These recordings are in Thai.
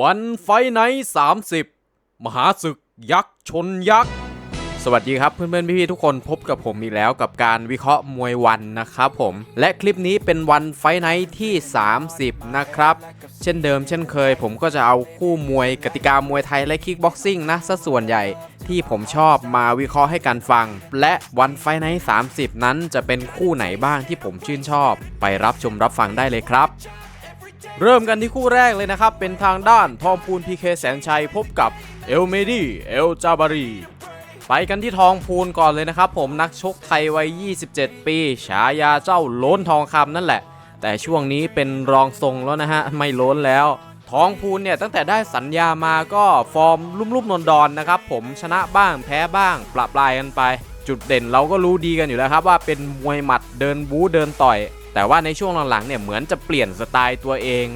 วันไฟไนท์สามสิบมหาศึกยักษ์ชนยักษ์ สวัสดีครับเพื่อนๆพี่ๆทุกคนพบกับผมอีกแล้วกับการวิเคราะห์มวยวันนะครับผม และคลิปนี้เป็นวันไฟไนท์ที่ 30 นะครับ เช่นเดิมเช่นเคย ผมก็จะเอาคู่มวยกติกามวยไทยและคิกบ็อกซิ่งนะซะส่วนใหญ่ที่ผมชอบมาวิเคราะห์ให้กันฟัง และวันไฟไนท์30 นั้นจะเป็นคู่ไหนบ้างที่ผมชื่นชอบ ไปรับชมรับฟังได้เลยครับ เริ่มกันที่คู่แรกเลยนะครับ เป็นทางด้านทองพูนพีเคแสนชัยพบกับเอลเมดีเอลจาบารีไปกันที่ทองพูนก่อนเลยนะครับ ผมนักชกไทยวัย 27 ปี ฉายาเจ้าล้นทองคำนั่นแหละ แต่ช่วงนี้เป็นรองทรงแล้วนะฮะ ไม่ล้นแล้ว ทองพูนเนี่ยตั้งแต่ได้สัญญามาก็ฟอร์มลุ่มๆนนดอนนะครับ ผมชนะบ้างแพ้บ้างปรับปลายกันไป จุดเด่นเราก็รู้ดีกันอยู่แล้วครับว่าเป็นมวยหมัดเดินบู๊เดินต่อย แต่ว่าในช่วงหลังๆเนี่ยเหมือนจะเปลี่ยนสไตล์ตัวเอง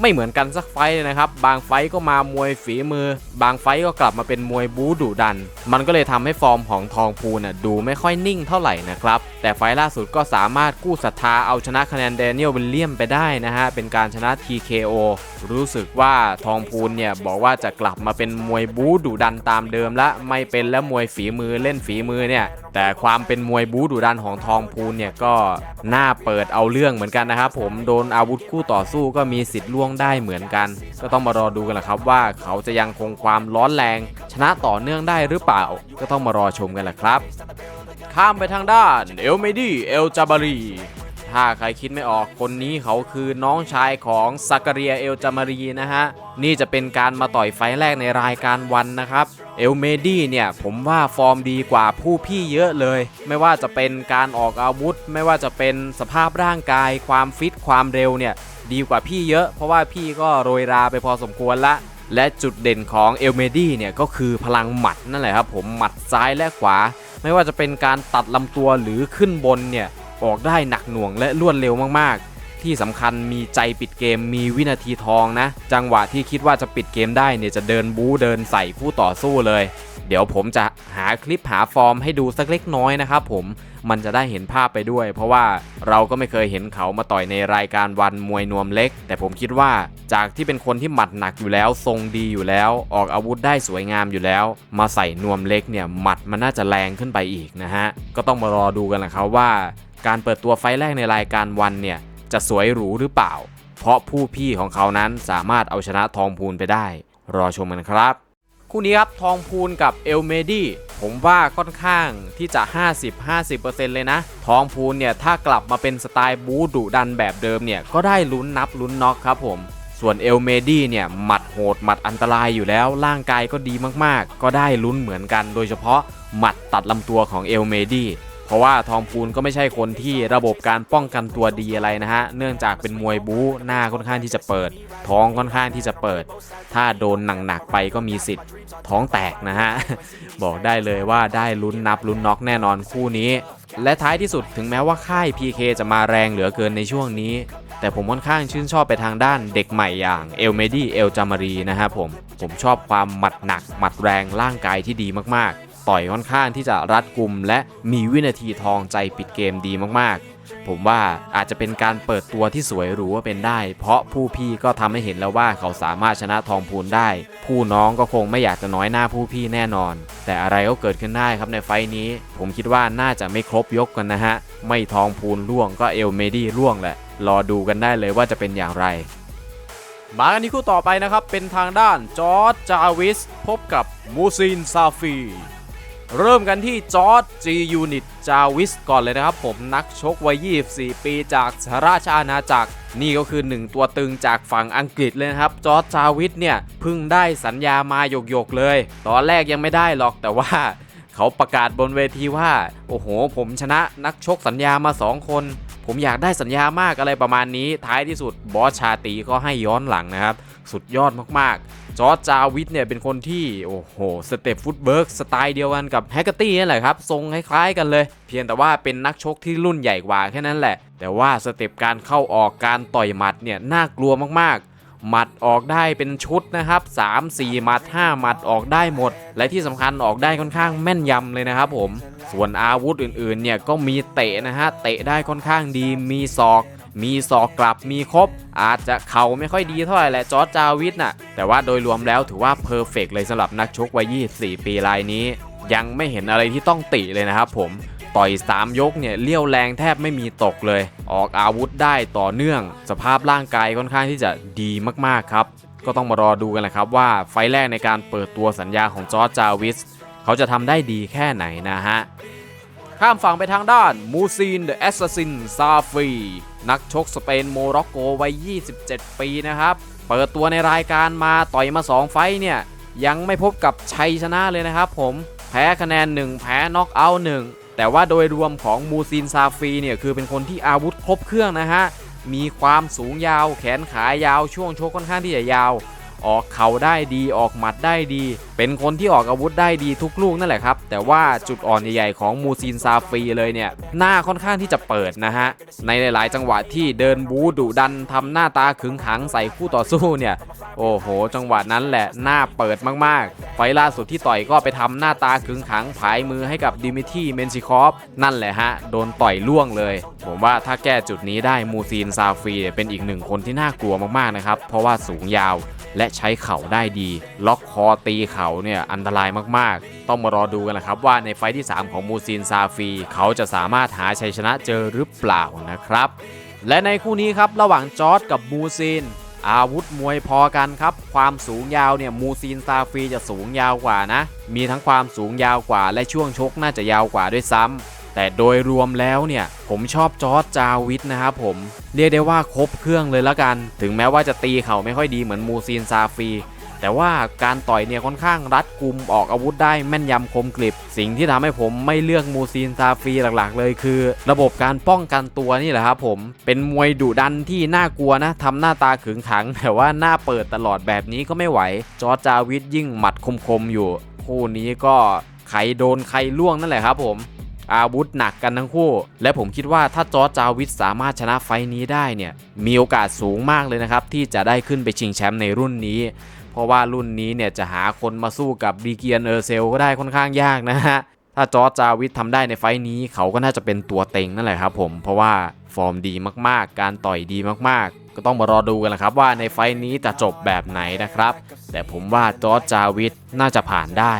ไม่เหมือนกันสักไฟเลยนะครับ บางไฟก็มามวยฝีมือ บางไฟก็กลับมาเป็นมวยบู๊ดุดัน มันก็เลยทำให้ฟอร์มของทองพูน่ะดูไม่ค่อยนิ่งเท่าไหร่นะครับ แต่ไฟล่าสุดก็สามารถกู้ศรัทธาเอาชนะคะแนนเดนิเอลวิลเลียมไปได้นะฮะเป็นการชนะ TKO รู้สึกว่าทองพูนเนี่ยบอกว่าจะกลับมาเป็นมวยบู๊ดุดันตามเดิมละไม่เป็นแล้วมวยฝีมือเล่นฝีมือเนี่ยแต่ความเป็นมวยบู๊ดุดันของทองพูนเนี่ยก็น่าเปิดเอาเรื่องเหมือนกันนะครับผมโดนอาวุธคู่ต่อสู้ก็มีสิทธิ์ล่วงได้เหมือนกัน ก็ต้องมารอดูกันแหละครับว่าเขาจะยังคงความร้อนแรง ชนะต่อเนื่องได้หรือเปล่า ก็ต้องมารอชมกันแหละครับ ข้ามไปทางด้านเอลเมดีเอลจาบารี ถ้าใครคิดไม่ออกคนนี้เขาคือน้องชายของซากเรียเอลจามารีนะฮะ นี่จะเป็นการมาต่อยไฟแรกในรายการวันนะครับ เอลเมดี้เนี่ย ผมว่าฟอร์มดีกว่าผู้พี่เยอะเลย ไม่ว่าจะเป็นการออกอาวุธ ไม่ว่าจะเป็นสภาพร่างกาย ความฟิตความเร็วเนี่ย ดีกว่าพี่เยอะ เพราะว่าพี่ก็โรยราไปพอสมควรละและจุดเด่นของเอลเมดี้เนี่ยก็คือพลังหมัดนั่นแหละครับผมหมัดซ้ายและขวา ไม่ว่าจะเป็นการตัดลำตัวหรือขึ้นบนเนี่ย ออกได้หนักหน่วงและรวดเร็วมากๆ ที่สำคัญมีใจปิดเกมมีวินาทีทองนะ จังหวะที่คิดว่าจะปิดเกมได้เนี่ยจะเดินบู๊เดินใส่คู่ต่อสู้เลย เดี๋ยวผมจะหาคลิปหาฟอร์มให้ดูสักเล็กน้อยนะครับผมมันจะได้เห็นภาพไปด้วย เพราะว่าเราก็ไม่เคยเห็นเขามาต่อยในรายการวันมวยนวมเล็ก แต่ผมคิดว่าจากที่เป็นคนที่หมัดหนักอยู่แล้ว ทรงดีอยู่แล้ว ออกอาวุธได้สวยงามอยู่แล้ว มาใส่นวมเล็กเนี่ยหมัดมันน่าจะแรงขึ้นไปอีกนะฮะ ก็ต้องมารอดูกันแหละครับว่า การเปิดตัวไฟแรกในรายการวันเนี่ยจะสวยหรูหรือเปล่า เพราะผู้พี่ของเขานั้นสามารถเอาชนะทองพูนไปได้ รอชมกันครับ คู่นี้ครับทองพูนกับเอลเมดี้ผมว่าค่อนข้างที่จะ 50-50%เลยนะ ทองพูนเนี่ยถ้ากลับมาเป็นสไตล์บูดุดันแบบเดิมเนี่ยก็ได้ลุ้นนับลุ้นน็อกครับผมส่วนเอลเมดี้เนี่ยหมัดโหดหมัดอันตรายอยู่แล้วร่างกายก็ดีมากๆ ก็ได้ลุ้นเหมือนกัน โดยเฉพาะหมัดตัดลำตัวของเอลเมดี้ เพราะว่าทองพูนก็ไม่ใช่คนที่ระบบการป้องกันตัวดีอะไรนะฮะ เนื่องจากเป็นมวยบู๊หน้าค่อนข้างที่จะเปิด ท้องค่อนข้างที่จะเปิด ถ้าโดนหนักๆไปก็มีสิทธิ์ท้องแตกนะฮะ บอกได้เลยว่าได้ลุ้นนับลุ้นน็อกแน่นอนคู่นี้ และท้ายที่สุดถึงแม้ว่าค่าย PK จะมาแรงเหลือเกินในช่วงนี้ แต่ผมค่อนข้างชื่นชอบไปทางด้านเด็กใหม่อย่างเอลเมดี้เอลจามารีนะฮะผมผมชอบความหมัดหนักหมัดแรงร่างกายที่ดีมากๆ ต่อยค่อนข้างที่จะรัดกุม และมีวินาทีทองใจปิดเกมดีมากๆ ผมว่าอาจจะเป็นการเปิดตัวที่สวยหรูว่าเป็นได้ เพราะผู้พี่ก็ทำให้เห็นแล้วว่าเขาสามารถชนะทองพูนได้ ผู้น้องก็คงไม่อยากจะน้อยหน้าผู้พี่แน่นอน แต่อะไรก็เกิดขึ้นได้ครับในไฟล์นี้ ผมคิดว่าน่าจะไม่ครบยกกันนะฮะไม่ทองพูนล่วงก็เอลเมดี้ล่วงแหละรอดูกันได้เลยว่าจะเป็นอย่างไรมากันที่คู่ต่อไปนะครับ เป็นทางด้านจอร์จจาวิส พบกับมูซินซาฟี เริ่มกันที่จอร์จจียูนิตจาวิสก่อนเลยนะครับผมนักชกวัย 24 ปีจากสหราชอาณาจักร นี่ก็คือหนึ่งตัวตึงจากฝั่งอังกฤษเลยนะครับ จอร์จจาวิสเนี่ยเพิ่งได้สัญญามาหยกๆเลย ตอนแรกยังไม่ได้หรอกแต่ว่าเขาประกาศบนเวทีว่า โอ้โห ผมชนะนักชกสัญญามา 2 คน ผมอยากได้สัญญามากอะไรประมาณนี้ ท้ายที่สุดบอสชาตีก็ให้ย้อนหลังนะครับ สุดยอดมากๆ จอร์จจาวิสเนี่ยเป็นคนที่โอ้โหสเต็ปฟุตเบิร์กสไตล์เดียวกันกับแฮกเกอร์ตี้นั่นแหละครับทรงคล้ายๆกันเลย เพียงแต่ว่าเป็นนักชกที่รุ่นใหญ่กว่าแค่นั้นแหละ แต่ว่าสเต็ปการเข้าออกการต่อยหมัดเนี่ยน่ากลัวมากๆ หมัดออกได้เป็นชุดนะครับ3 4หมัด5หมัดออกได้หมด และที่สำคัญออกได้ค่อนข้างแม่นยำเลยนะครับผม ส่วนอาวุธอื่นๆเนี่ยก็มีเตะนะฮะเตะได้ค่อนข้างดีมีศอก มีศอกกลับมีครบ อาจจะเข่าไม่ค่อยดีเท่าไหร่แหละจอร์จจาวิสน่ะ แต่ว่าโดยรวมแล้วถือว่าเพอร์เฟกเลยสำหรับนักชกวัย 24 ปีรายนี้ ยังไม่เห็นอะไรที่ต้องติเลยนะครับผมต่อย 3 ยกเนี่ยเลี้ยวแรงแทบไม่มีตกเลย ออกอาวุธได้ต่อเนื่อง สภาพร่างกายค่อนข้างที่จะดีมากๆครับ ก็ต้องมารอดูกันแหละครับว่าไฟแรกในการเปิดตัวสัญญาของจอร์จจาวิส เขาจะทำได้ดีแค่ไหนนะฮะ ข้ามฝั่งไปทางด้านมูซีนเดอะแอสซัสซินซาฟี นักชกสเปนโมร็อกโกวัย 27 ปีนะครับ เปิดตัวในรายการมาต่อยมา 2 ไฟเนี่ย ยังไม่พบกับชัยชนะเลยนะครับผมแพ้คะแนน 1 แพ้น็อกเอาท์หแต่ว่าโดยรวมของมูซินซาฟีเนี่ยคือเป็นคนที่อาวุธครบเครื่องนะฮะมีความสูงยาวแขนขายาวช่วงชกค่อนข้างที่จะยาว ออกเข่าได้ดีออกหมัดได้ดี เป็นคนที่ออกอาวุธได้ดีทุกลูกนั่นแหละครับ แต่ว่าจุดอ่อนใหญ่ๆของมูซินซาฟีเลยเนี่ย หน้าค่อนข้างที่จะเปิดนะฮะ ในหลายๆ จังหวะที่เดินบูดุดันทำหน้าตาขึงขังใส่คู่ต่อสู้เนี่ย โอ้โห จังหวะนั้นแหละหน้าเปิดมากๆ ไฟล่าสุดที่ต่อยก็ไปทำหน้าตาขึงขังผายมือให้กับดิมิทีเมนชิคอฟนั่นแหละฮะ โดนต่อยล่วงเลย ผมว่าถ้าแก้จุดนี้ได้มูซีนซาฟีเป็นอีกหนึ่งคนที่น่ากลัวมากๆนะครับเพราะว่าสูงยาว และใช้เข่าได้ดี ล็อกคอตีเข่าเนี่ยอันตรายมากๆ ต้องมารอดูกันแหละครับว่าในไฟที่ 3 ของมูซินซาฟี เขาจะสามารถหาชัยชนะเจอหรือเปล่านะครับ และในคู่นี้ครับระหว่างจอร์ดกับมูซินอาวุธมวยพอกันครับ ความสูงยาวเนี่ยมูซินซาฟีจะสูงยาวกว่านะ มีทั้งความสูงยาวกว่าและช่วงชกน่าจะยาวกว่าด้วยซ้ำ แต่โดยรวมแล้วเนี่ยผมชอบจอร์จจาวิทนะครับผมเรียกได้ว่าครบเครื่องเลยละกัน ถึงแม้ว่าจะตีเข่าไม่ค่อยดีเหมือนมูซีนซาฟี แต่ว่าการต่อยเนี่ยค่อนข้างรัดกุมออกอาวุธได้แม่นยำคมกริบ สิ่งที่ทำให้ผมไม่เลือกมูซีนซาฟีหลักๆ เลยคือ ระบบการป้องกันตัวนี่แหละครับผมเป็นมวยดุดันที่น่ากลัวนะทำหน้าตาขึงขัง แต่ว่าหน้าเปิดตลอดแบบนี้ก็ไม่ไหว จอร์จจาวิทยิ่งหมัดคมๆอยู่ คู่นี้ก็ใครโดนใครล่วงนั่นแหละครับผม อาวุธหนักกันทั้งคู่ และผมคิดว่าถ้าจอร์จจาวิทสามารถชนะไฟท์นี้ได้เนี่ยมีโอกาสสูงมากเลยนะครับที่จะได้ขึ้นไปชิงแชมป์ในรุ่นนี้ เพราะว่ารุ่นนี้เนี่ยจะหาคนมาสู้กับดีเกียนเออร์เซลก็ได้ค่อนข้างยากนะฮะถ้าจอร์จจาวิททำได้ในไฟท์นี้เขาก็น่าจะเป็นตัวเต็งนั่นแหละครับผมเพราะว่าฟอร์มดีมากๆ การต่อยดีมากๆ ก็ต้องมารอดูกันละครับว่าในไฟท์นี้จะจบแบบไหนนะครับ แต่ผมว่าจอร์จจาวิทน่าจะผ่านได้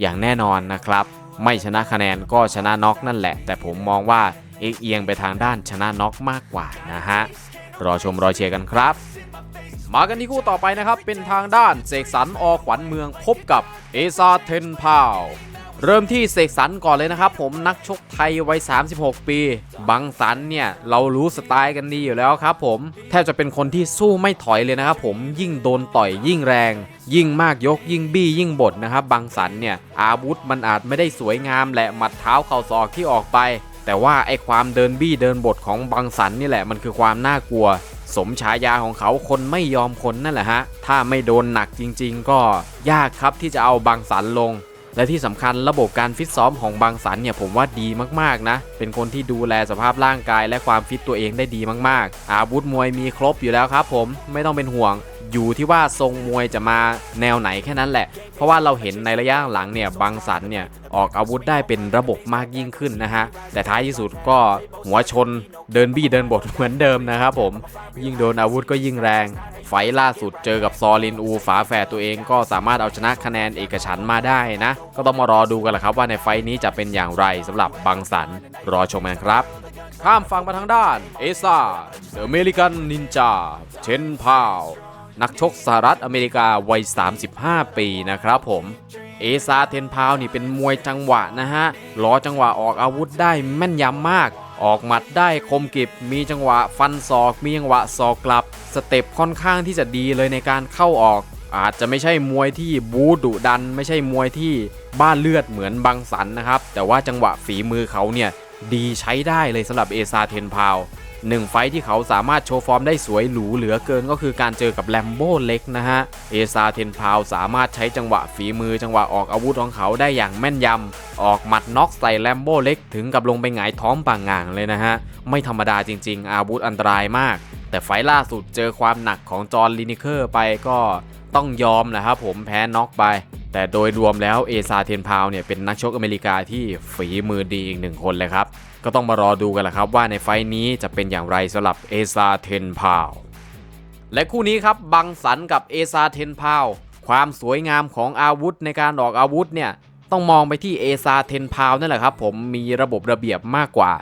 อย่างแน่นอนนะครับ ไม่ชนะคะแนนก็ชนะน็อกนั่นแหละ แต่ผมมองว่าเอกเอียงไปทางด้านชนะน็อกมากกว่านะฮะ รอชมรอเชียร์กันครับ มากันที่คู่ต่อไปนะครับ เป็นทางด้านเสกสรรอขวัญเมืองพบกับเอซาเทนพาว เริ่มที่เสกสรรก่อนเลยนะครับผมนักชกไทยวัย 36 ปี บังสันเนี่ย เรารู้สไตล์กันดีอยู่แล้วครับผม แทบจะเป็นคนที่สู้ไม่ถอยเลยนะครับผมยิ่งโดนต่อยยิ่งแรง ยิ่งมากยกยิ่งบี้ยิ่งบดนะครับบังสันเนี่ย อาวุธมันอาจไม่ได้สวยงามและหมัดเท้าเข่าศอกที่ออกไป แต่ว่าไอความเดินบี้เดินบดของบังสันนี่แหละมันคือความน่ากลัว สมฉายาของเขาคนไม่ยอมคนนั่นแหละฮะถ้าไม่โดนหนักจริง ๆ ก็ยากครับที่จะเอาบังสันลง และที่สำคัญระบบการฟิตซ้อมของบางสันเนี่ยผมว่าดีมากๆนะ เป็นคนที่ดูแลสภาพร่างกายและความฟิตตัวเองได้ดีมากๆ อาวุธมวยมีครบอยู่แล้วครับผมไม่ต้องเป็นห่วง อยู่ที่ว่าทรงมวยจะมาแนวไหนแค่นั้นแหละ เพราะว่าเราเห็นในระยะหลังเนี่ยบางสันเนี่ยออกอาวุธได้เป็นระบบมากยิ่งขึ้นนะฮะ แต่ท้ายที่สุดก็หัวชนเดินบี้เดินบดเหมือนเดิมนะครับผม ยิ่งโดนอาวุธก็ยิ่งแรง ไฟล่าสุดเจอกับซอลินอูฝาแฝดตัวเองก็สามารถเอาชนะคะแนนเอกฉันมาได้นะ ก็ต้องมารอดูกันแหละครับว่าในไฟนี้จะเป็นอย่างไรสำหรับบังสันรอชมกันครับ ข้ามฝั่งมาทางด้านเอซ่าเดอะอเมริกันนินจาเชนพาว นักชกสหรัฐอเมริกาวัย 35 ปีนะครับผม เอซาเทนพาวนี่เป็นมวยจังหวะนะฮะรอจังหวะออกอาวุธได้แม่นยำมาก ออกหมัดได้คมกริบ มีจังหวะฟันศอก มีจังหวะศอกกลับ สเต็ปค่อนข้างที่จะดีเลยในการเข้าออก อาจจะไม่ใช่มวยที่บูดุดัน ไม่ใช่มวยที่บ้านเลือดเหมือนบังสันนะครับ แต่ว่าจังหวะฝีมือเขาเนี่ยดีใช้ได้เลยสำหรับเอซาเทนพาว หนึ่งไฟที่เขาสามารถโชว์ฟอร์มได้สวยหรูเหลือเกินก็คือการเจอกับแลมโบ้เล็กนะฮะ เอซาเทนพาวสามารถใช้จังหวะฝีมือจังหวะออกอาวุธของเขาได้อย่างแม่นยำ ออกหมัดน็อกใส่แลมโบ้เล็กถึงกับลงไปหงายท้องป่างงางเลยนะฮะ ไม่ธรรมดาจริง ๆ อาวุธอันตรายมาก แต่ไฟล่าสุดเจอความหนักของจอร์นลินิเคอร์ไปก็ต้องยอมนะครับผมแพ้น็อกไปแต่โดยรวมแล้วเอซาเทนพาวเนี่ยเป็นนักชกอเมริกาที่ฝีมือดีอีกหนึ่งคนเลยครับ ก็ต้องมารอดูกันแหละครับว่าในไฟนี้จะเป็นอย่างไรสำหรับเอซาเทนพาวและคู่นี้ครับบังสันกับเอซาเทนพาวความสวยงามของอาวุธในการออกอาวุธเนี่ยต้องมองไปที่เอซาเทนพาวนั่นแหละครับผมมีระบบระเบียบมากกว่า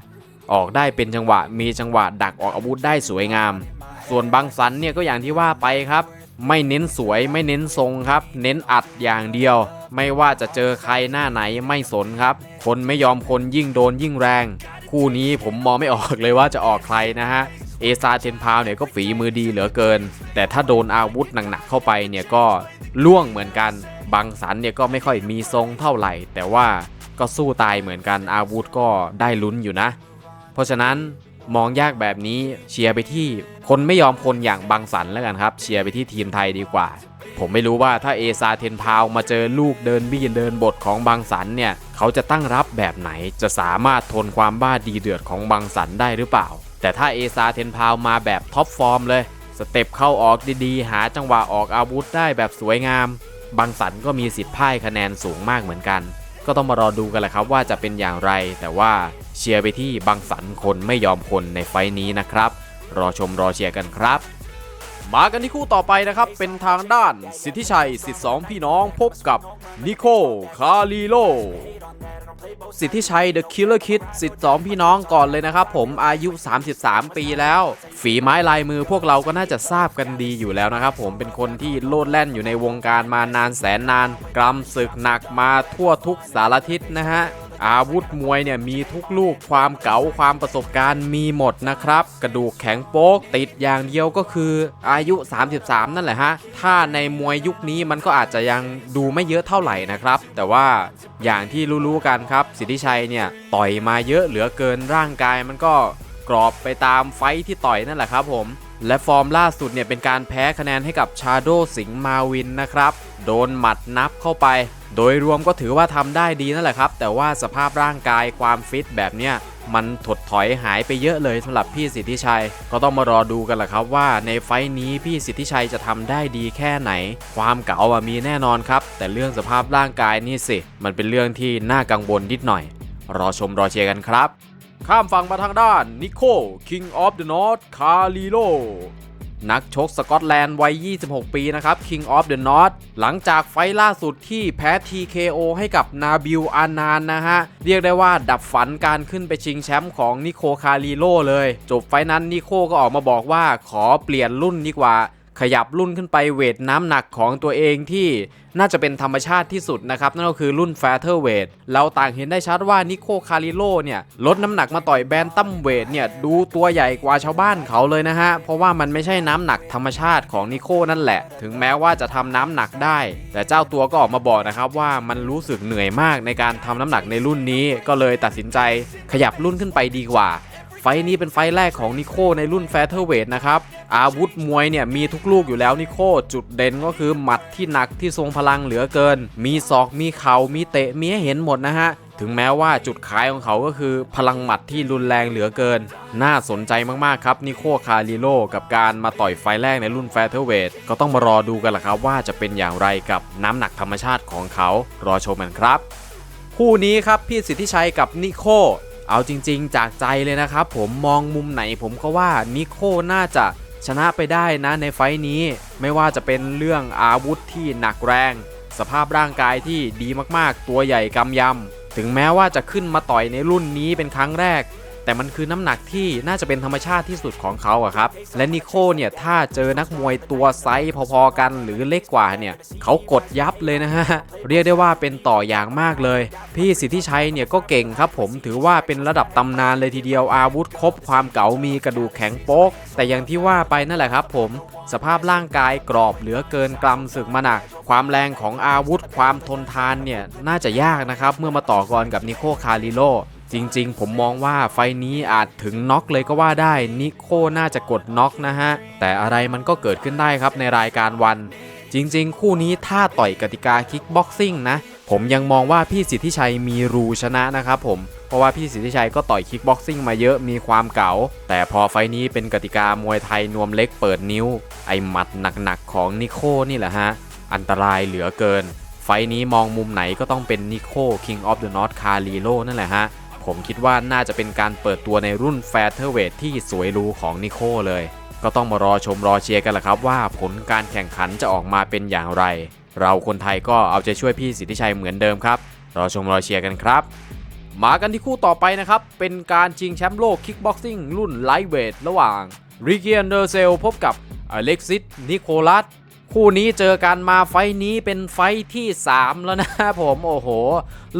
ออกได้เป็นจังหวะมีจังหวะดักออกอาวุธได้สวยงาม ส่วนบังสันเนี่ยก็อย่างที่ว่าไปครับ ไม่เน้นสวยไม่เน้นทรงครับ เน้นอัดอย่างเดียว ไม่ว่าจะเจอใครหน้าไหนไม่สนครับ คนไม่ยอมคนยิ่งโดนยิ่งแรง คู่นี้ผมมองไม่ออกเลยว่าจะออกใครนะฮะเอซาเทนพาวเนี่ยก็ฝีมือดีเหลือเกิน แต่ถ้าโดนอาวุธหนักๆเข้าไปเนี่ยก็ล่วงเหมือนกันบังสันเนี่ยก็ไม่ค่อยมีทรงเท่าไหร่ แต่ว่าก็สู้ตายเหมือนกันอาวุธก็ได้ลุ้นอยู่นะ เพราะฉะนั้นมองยากแบบนี้เชียร์ไปที่คนไม่ยอมคนอย่างบังสันแล้วกันครับ เชียร์ไปที่ทีมไทยดีกว่า ผมไม่รู้ว่าถ้าเอซาเทนพาวมาเจอลูกเดินบี้เดินบทของบังสันเนี่ย เขาจะตั้งรับแบบไหนจะสามารถทนความบ้าดีเดือดของบังสันได้หรือเปล่า แต่ถ้าเอซาเทนพาวมาแบบท็อปฟอร์มเลย สเต็ปเข้าออกดีๆ หาจังหวะออกอาวุธได้แบบสวยงามบังสันก็มีสิทธิ์พ่ายคะแนนสูงมากเหมือนกัน ก็ต้องมารอดูกันแหละครับว่าจะเป็นอย่างไร แต่ว่าเชียร์ไปที่บังสันคนไม่ยอมคนในไฟต์นี้นะครับ รอชมรอเชียร์กันครับ มากันที่คู่ต่อไปนะครับ เป็นทางด้านสิทธิชัยสิทธิสองพี่น้องพบกับนิโคคาลีโลสิทธิชัย The Killer Kid สิทธิสองพี่น้องก่อนเลยนะครับ ผมอายุ 33 ปีแล้ว ฝีไม้ลายมือพวกเราก็น่าจะทราบกันดีอยู่แล้วนะครับผมเป็นคนที่โลดแล่นอยู่ในวงการมานานแสนนาน กรำศึกหนักมาทั่วทุกสารทิศนะฮะ อาวุธมวยเนี่ยมีทุกลูกความเก๋าความประสบการณ์มีหมดนะครับ กระดูกแข็งโป๊กติดอย่างเดียวก็คืออายุ 33 นั่นแหละฮะ ถ้าในมวยยุคนี้มันก็อาจจะยังดูไม่เยอะเท่าไหร่นะครับ แต่ว่าอย่างที่รู้ๆกันครับ สิทธิชัยเนี่ยต่อยมาเยอะเหลือเกินร่างกายมันก็ กรอบไปตามไฟที่ต่อยนั่นแหละครับผม และฟอร์มล่าสุดเนี่ยเป็นการแพ้คะแนนให้กับชาโดสิงห์มาวินนะครับ โดนหมัดนับเข้าไป โดยรวมก็ถือว่าทำได้ดีนั่นแหละครับ แต่ว่าสภาพร่างกายความฟิตแบบเนี้ยมันถดถอยหายไปเยอะเลยสำหรับพี่สิทธิชัย ก็ต้องมารอดูกันแหละครับว่าในไฟนี้พี่สิทธิชัยจะทำได้ดีแค่ไหน ความเก๋าอะมีแน่นอนครับ แต่เรื่องสภาพร่างกายนี่สิ มันเป็นเรื่องที่น่ากังวลนิดหน่อย รอชมรอเชียร์กันครับ ข้ามฝั่งมาทางด้านนิโค King of the North คาลิโลนักชกสกอตแลนด์วัย 26 ปีนะครับ King of the North หลังจากไฟล์ล่าสุดที่แพ้ TKO ให้กับนาบิลอานานนะฮะ เรียกได้ว่าดับฝันการขึ้นไปชิงแชมป์ของนิโคคาริโลเลย จบไฟล์นั้นนิโคก็ออกมาบอกว่าขอเปลี่ยนรุ่นดีกว่า ขยับรุ่นขึ้นไปเวทน้ำหนักของตัวเองที่น่าจะเป็นธรรมชาติที่สุดนะครับ นั่นก็คือรุ่นแฟเธอร์เวทเราต่างเห็นได้ชัดว่านิโคคาริโลเนี่ย ลดน้ำหนักมาต่อยแบนตัมเวทเนี่ย ดูตัวใหญ่กว่าชาวบ้านเขาเลยนะฮะ เพราะว่ามันไม่ใช่น้ำหนักธรรมชาติของนิโคนั่นแหละ ถึงแม้ว่าจะทำน้ำหนักได้ แต่เจ้าตัวก็ออกมาบอกนะครับว่ามันรู้สึกเหนื่อยมากในการทำน้ำหนักในรุ่นนี้ก็เลยตัดสินใจขยับรุ่นขึ้นไปดีกว่า ไฟนี้เป็นไฟแรกของนิโคในรุ่นแฟเธอร์เวทนะครับ อาวุธมวยเนี่ยมีทุกลูกอยู่แล้วนิโคจุดเด่นก็คือหมัดที่หนักที่ทรงพลังเหลือเกิน มีศอกมีเข่ามีเตะมีให้เห็นหมดนะฮะถึงแม้ว่าจุดขายของเขาก็คือพลังหมัดที่รุนแรงเหลือเกิน น่าสนใจมากๆครับนิโคคาริโลกับการมาต่อยไฟแรกในรุ่นแฟเธอร์เวทก็ต้องมารอดูกันละครับว่าจะเป็นอย่างไรกับน้ำหนักธรรมชาติของเขา รอชมกันครับ คู่นี้ครับพี่สิทธิชัยกับนิโค เอาจริงๆ จากใจเลยนะครับผมมองมุมไหนผมก็ว่านิโคน่าจะชนะไปได้นะในไฟท์นี้ ไม่ว่าจะเป็นเรื่องอาวุธที่หนักแรง สภาพร่างกายที่ดีมากๆ ตัวใหญ่กำยำ ถึงแม้ว่าจะขึ้นมาต่อยในรุ่นนี้เป็นครั้งแรก แต่มันคือน้ำหนักที่น่าจะเป็นธรรมชาติที่สุดของเขาอะครับ และนิโคเนี่ยถ้าเจอนักมวยตัวไซส์พอๆกันหรือเล็กกว่าเนี่ยเขากดยับเลยนะฮะ เรียกได้ว่าเป็นต่ออย่างมากเลย พี่สิทธิชัยเนี่ยก็เก่งครับผมถือว่าเป็นระดับตำนานเลยทีเดียวอาวุธครบความเก๋ามีกระดูกแข็งโป๊ก แต่อย่างที่ว่าไปนั่นแหละครับผมสภาพร่างกายกรอบเหลือเกินกลำศึกมาหนัก ความแรงของอาวุธความทนทานเนี่ยน่าจะยากนะครับ เมื่อมาต่อกรกับนิโคคาริโล จริงๆ ผมมองว่าไฟนี้อาจถึงน็อกเลยก็ว่าได้นิโคน่าจะกดน็อกนะฮะ แต่อะไรมันก็เกิดขึ้นได้ครับในรายการวัน จริงๆ คู่นี้ถ้าต่อยกติกาคิกบ็อกซิ่งนะผมยังมองว่าพี่สิทธิชัยมีรูชนะนะครับผม เพราะว่าพี่สิทธิชัยก็ต่อยคิกบ็อกซิ่งมาเยอะมีความเก๋าแต่พอไฟนี้เป็นกติกามวยไทยนวมเล็กเปิดนิ้ว ไอหมัดหนักๆของนิโคนี่แหละฮะ อันตรายเหลือเกิน ไฟนี้มองมุมไหนก็ต้องเป็นนิโค King of the North คาริโลนั่นแหละฮะ ผมคิดว่าน่าจะเป็นการเปิดตัวในรุ่นแฟเธอร์เวทที่สวยรูของนิโคเลย ก็ต้องมารอชมรอเชียร์กันละครับว่าผลการแข่งขันจะออกมาเป็นอย่างไร เราคนไทยก็เอาใจช่วยพี่สิทธิชัยเหมือนเดิมครับ รอชมรอเชียร์กันครับ มากันที่คู่ต่อไปนะครับ เป็นการชิงแชมป์โลกคิกบ็อกซิ่งรุ่นไลท์เวทระหว่างริเกียนเดอร์เซลพบกับอเล็กซิสนิโคลัส คู่นี้เจอกันมาไฟนี้เป็นไฟที่ 3 แล้วนะผมโอ้โห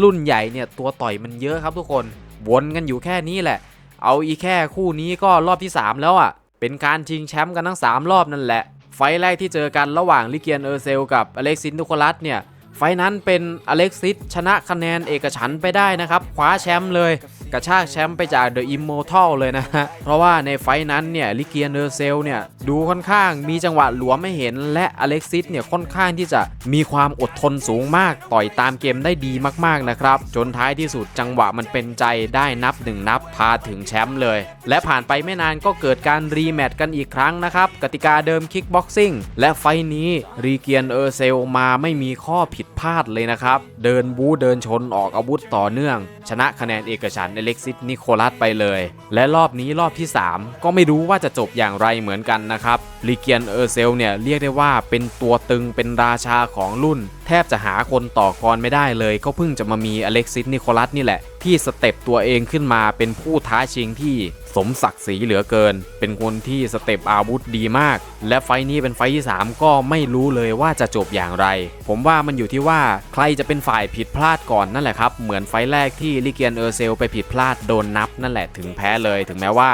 รุ่นใหญ่เนี่ยตัวต่อยมันเยอะครับทุกคน วนกันอยู่แค่นี้แหละ เอาอีแค่คู่นี้ก็รอบที่ 3 แล้วอะ่ะ เป็นการชิงแชมป์กันทั้ง 3 รอบนั่นแหละ ไฟแรกที่เจอกันระหว่างลิเกียนเออร์เซลกับอเล็กซินทุคลัสเนี่ย ไฟนั้นเป็นอเล็กซิสชนะคะแนนเอกฉันไปได้นะครับคว้าแชมป์เลยกระชากแชมป์ไปจากเดอะอิมโมทัลเลยนะฮะ เพราะว่าในไฟนั้นเนี่ยลิเกียนเดอร์เซลเนี่ยดูค่อนข้างมีจังหวะหลวมไม่เห็น และอเล็กซิสเนี่ยค่อนข้างที่จะมีความอดทนสูงมาก ต่อยตามเกมได้ดีมากๆนะครับ จนท้ายที่สุดจังหวะมันเป็นใจได้นับหนึ่งนับพาถึงแชมป์เลย และผ่านไปไม่นานก็เกิดการรีแมตช์กันอีกครั้งนะครับกติกาเดิมคิกบ็อกซิ่งและไฟนี้รีเกียนเออร์เซลมาไม่มีข้อผิดพลาดเลยนะครับ เดินบูเดินชนออกอาวุธต่อเนื่อง ชนะคะแนนเอกฉันเอเล็กซิสนิโคลัสไปเลย และรอบนี้รอบที่ 3 ก็ไม่รู้ว่าจะจบอย่างไรเหมือนกันนะครับลีเกียนเออร์เซลเนี่ยเรียกได้ว่าเป็นตัวตึงเป็นราชาของรุ่น แทบจะหาคนต่อคอนไม่ได้เลย ก็เพิ่งจะมามีอเล็กซิสนิโคลัสนี่แหละ ที่สเต็ปตัวเองขึ้นมาเป็นผู้ท้าชิงที่สมศักดิ์ศรีเหลือเกิน เป็นคนที่สเต็ปอาวุธดีมาก และไฟนี้เป็นไฟที่ 3 ก็ไม่รู้เลยว่าจะจบอย่างไร ผมว่ามันอยู่ที่ว่าใครจะเป็นฝ่ายผิดพลาดก่อนนั่นแหละครับ เหมือนไฟแรกที่ลิเกียนเออร์เซลไปผิดพลาดโดนนับนั่นแหละถึงแพ้เลย ถึงแม้ว่า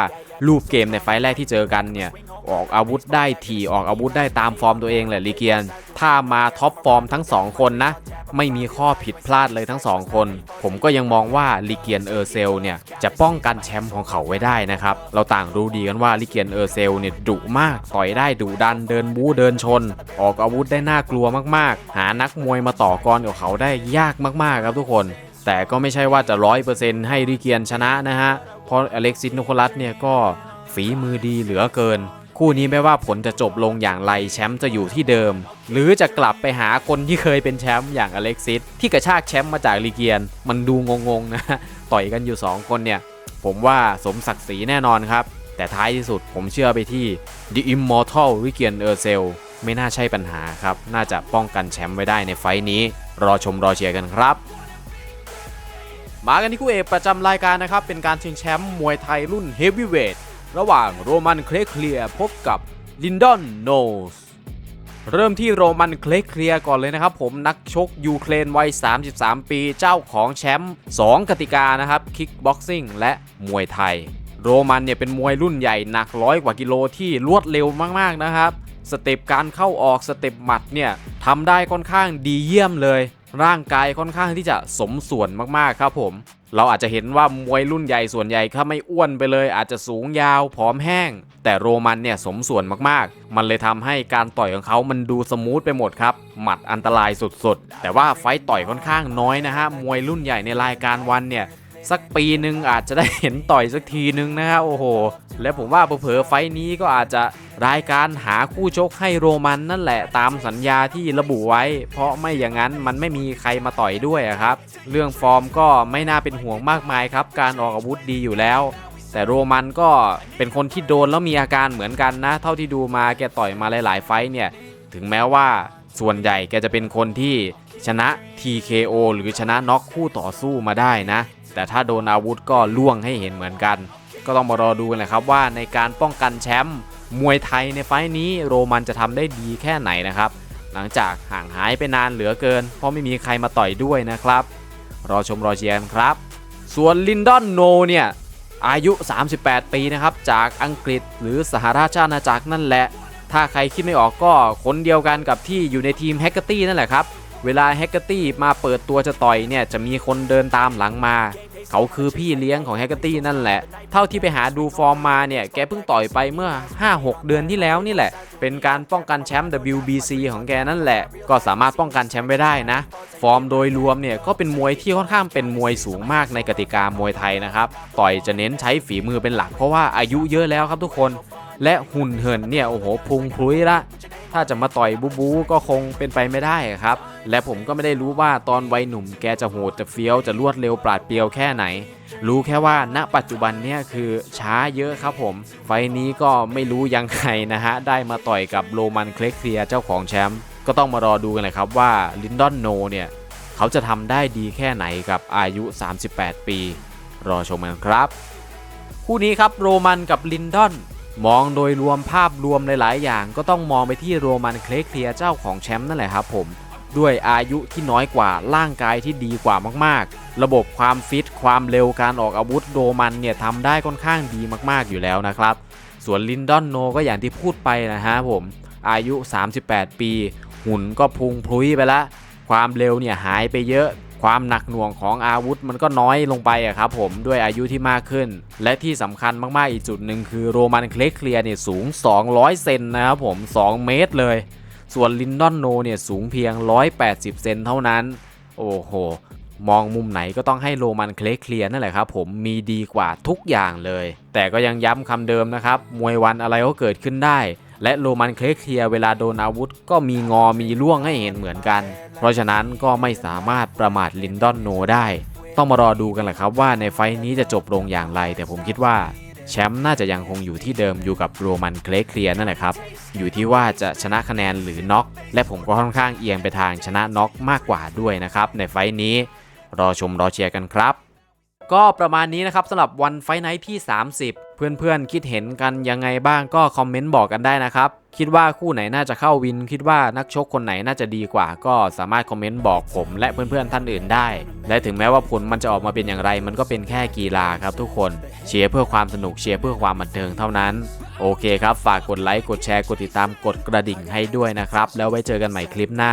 รูปเกมในไฟแรกที่เจอกันเนี่ย ออกอาวุธได้ทีออกอาวุธได้ตามฟอร์มตัวเองแหละลิเกียน ถ้ามาท็อปฟอร์มทั้ง 2 คนนะ ไม่มีข้อผิดพลาดเลยทั้ง 2 คน ผมก็ยังมองว่าลิเกียนเออร์เซลเนี่ยจะป้องกันแชมป์ของเขาไว้ได้นะครับ เราต่างรู้ดีกันว่าลิเกียนเออร์เซลเนี่ยดุมากต่อยได้ดุดันเดินบู๊เดินชน ออกอาวุธได้น่ากลัวมากๆ หานักมวยมาต่อกรกับเขาได้ยากมากๆครับทุกคน แต่ก็ไม่ใช่ว่าจะร้อยเปอร์เซ็นต์ให้ลิเกียนชนะนะฮะเพราะอเล็กซิสโนโคลัสเนี่ยก็ฝีมือดีเหลือเกิน คู่นี้ไม่ว่าผลจะจบลงอย่างไรแชมป์จะอยู่ที่เดิม หรือจะกลับไปหาคนที่เคยเป็นแชมป์อย่างอเล็กซิสที่กระชากแชมป์มาจากลีเกียน มันดูงงๆนะต่อยกันอยู่ 2 คนเนี่ย ผมว่าสมศักดิ์ศรีแน่นอนครับ แต่ท้ายที่สุดผมเชื่อไปที่ The Immortal วิเกียนเออร์เซลไม่น่าใช่ปัญหาครับ น่าจะป้องกันแชมป์ไว้ได้ในไฟท์นี้ รอชมรอเชียร์กันครับ มากันที่คู่เอกประจำรายการนะครับ เป็นการชิงแชมป์มวยไทยรุ่นเฮฟวีเวท ระหว่างโรมันเคลเคลียพบกับลินดอนโนสเริ่มที่โรมันเคลเคลียก่อนเลยนะครับผมนักชกยูเครนวัย 33 ปีเจ้าของแชมป์2กติกานะครับคิกบ็อกซิ่งและมวยไทย โรมันเนี่ยเป็นมวยรุ่นใหญ่หนักร้อยกว่ากิโลที่รวดเร็วมากๆนะครับสเต็ปการเข้าออกสเต็ปหมัดเนี่ยทำได้ค่อนข้างดีเยี่ยมเลย ร่างกายค่อนข้างที่จะสมส่วนมากๆครับผม เราอาจจะเห็นว่ามวยรุ่นใหญ่ส่วนใหญ่ถ้าไม่อ้วนไปเลย อาจจะสูงยาวผอมแห้ง แต่โรมันเนี่ยสมส่วนมากๆ มันเลยทำให้การต่อยของเขามันดูสมูทไปหมดครับ หมัดอันตรายสุดๆ แต่ว่าไฟต์ต่อยค่อนข้างน้อยนะฮะมวยรุ่นใหญ่ในรายการวันเนี่ย สักปีหนึ่งอาจจะได้เห็นต่อยสักทีนึงนะฮะโอ้โห และผมว่าเผลอไฟนี้ก็อาจจะรายการหาคู่ชกให้โรมันนั่นแหละตามสัญญาที่ระบุไว้ เพราะไม่อย่างนั้นมันไม่มีใครมาต่อยด้วยครับ เรื่องฟอร์มก็ไม่น่าเป็นห่วงมากมายครับ การออกอาวุธดีอยู่แล้วแต่โรมันก็เป็นคนที่โดนแล้วมีอาการเหมือนกันนะ เท่าที่ดูมาแกต่อยมาหลาย ๆ ไฟเนี่ย ถึงแม้ว่าส่วนใหญ่แกจะเป็นคนที่ชนะ TKO หรือชนะน็อกคู่ต่อสู้มาได้นะ แต่ถ้าโดนอาวุธก็ล่วงให้เห็นเหมือนกัน ก็ต้องมารอดูกันแหละครับว่าในการป้องกันแชมป์มวยไทยในไฟต์นี้โรมันจะทำได้ดีแค่ไหนนะครับ หลังจากห่างหายไปนานเหลือเกิน เพราะไม่มีใครมาต่อยด้วยนะครับ รอชมรอเชียร์กันครับ ส่วนลินดอนโนเนี่ยอายุ 38 ปีนะครับ จากอังกฤษหรือสหราชอาณาจักรนั่นแหละ ถ้าใครคิดไม่ออกก็คนเดียวกันกับที่อยู่ในทีมแฮกเกอร์ตี้นั่นแหละครับ เวลาแฮกเกอร์ตี้มาเปิดตัวจะต่อยเนี่ยจะมีคนเดินตามหลังมา เขาคือพี่เลี้ยงของแฮกเกอร์ตี้นั่นแหละ เท่าที่ไปหาดูฟอร์มมาเนี่ยแกเพิ่งต่อยไปเมื่อ 5-6 เดือนที่แล้วนี่แหละ เป็นการป้องกันแชมป์ WBC ของแกนั่นแหละ ก็สามารถป้องกันแชมป์ไว้ได้นะ ฟอร์มโดยรวมเนี่ยก็เป็นมวยที่ค่อนข้างเป็นมวยสูงมากในกติกามวยไทยนะครับ ต่อยจะเน้นใช้ฝีมือเป็นหลักเพราะว่าอายุเยอะแล้วครับทุกคน และหุ่นเหินเนี่ยโอ้โหพุงพลุยละ ถ้าจะมาต่อยบูบูก็คงเป็นไปไม่ได้ครับ และผมก็ไม่ได้รู้ว่าตอนวัยหนุ่มแกจะโหดจะเฟี้ยวจะรวดเร็วปราดเปรียวแค่ไหน รู้แค่ว่าณปัจจุบันเนี่ยคือช้าเยอะครับผม ไฟล์นี้ก็ไม่รู้ยังไงนะฮะ ได้มาต่อยกับโรมันเคลกเคลียเจ้าของแชมป์ก็ต้องมารอดูกันเลยครับว่าลินดอนโนเนี่ย เขาจะทำได้ดีแค่ไหนกับอายุ 38 ปี รอชมกันครับ คู่นี้ครับโรมันกับลินดอน มองโดยรวมภาพรวมหลาย ๆ อย่างก็ต้องมองไปที่โรมันเคลกเคลียเจ้าของแชมป์นั่นแหละครับผมด้วยอายุที่น้อยกว่าร่างกายที่ดีกว่ามากๆ ระบบความฟิตความเร็วการออกอาวุธโรมันเนี่ยทำได้ค่อนข้างดีมากๆอยู่แล้วนะครับ ส่วนลินดอนโนก็อย่างที่พูดไปนะฮะผม อายุ 38 ปี หุ่นก็พุงพลุยไปละ ความเร็วเนี่ยหายไปเยอะ ความหนักหน่วงของอาวุธมันก็น้อยลงไปอะครับผมด้วยอายุที่มากขึ้น และที่สำคัญมากๆอีกจุดหนึ่งคือโรมันเคลกเคลียร์เนี่ยสูง 200 เซนนะครับผม 2 เมตรเลย ส่วนลินดอนโนเนี่ยสูงเพียง 180 เซนเท่านั้น โอ้โห มองมุมไหนก็ต้องให้โรมันเคลกเคลียร์นั่นแหละครับผมมีดีกว่าทุกอย่างเลย แต่ก็ยังย้ำคำเดิมนะครับมวยวันอะไรก็เกิดขึ้นได้ และโรมันเคลเคลียเวลาโดนอาวุธก็มีงอมีล่วงให้เห็นเหมือนกัน เพราะฉะนั้นก็ไม่สามารถประมาทลินดอนโนได้ ต้องมารอดูกันแหละครับว่าในไฟท์นี้จะจบลงอย่างไร แต่ผมคิดว่าแชมป์น่าจะยังคงอยู่ที่เดิมอยู่กับโรมันเคลเคลียนั่นแหละครับ อยู่ที่ว่าจะชนะคะแนนหรือน็อก และผมก็ค่อนข้างเอียงไปทางชนะน็อกมากกว่าด้วยนะครับในไฟท์นี้ รอชมรอเชียร์กันครับ ก็ประมาณนี้นะครับสำหรับวันไฟไนท์ที่ 30 เพื่อนๆคิดเห็นกันยังไงบ้างก็คอมเมนต์บอกกันได้นะครับ คิดว่าคู่ไหนน่าจะเข้าวิน คิดว่านักชกคนไหนน่าจะดีกว่า ก็สามารถคอมเมนต์บอกผมและเพื่อนๆท่านอื่นได้ และถึงแม้ว่าผลมันจะออกมาเป็นอย่างไร มันก็เป็นแค่กีฬาครับทุกคนเชียร์เพื่อความสนุกเชียร์เพื่อความบันเทิงเท่านั้น โอเคครับ ฝากกดไลค์กดแชร์กดติดตามกดกระดิ่งให้ด้วยนะครับ แล้วไว้เจอกันใหม่คลิปหน้า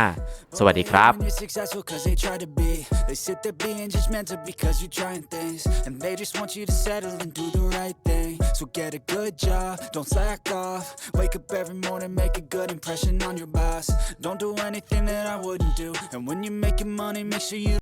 สวัสดีครับ When you're successful cause they try to be They sit there being judgmental because you're trying things And they just want you to settle and do the right thing So get a good job, don't slack off. Wake up every morning, make a good impression on your boss. Don't do anything that I wouldn't do. And when you're making money, make sure you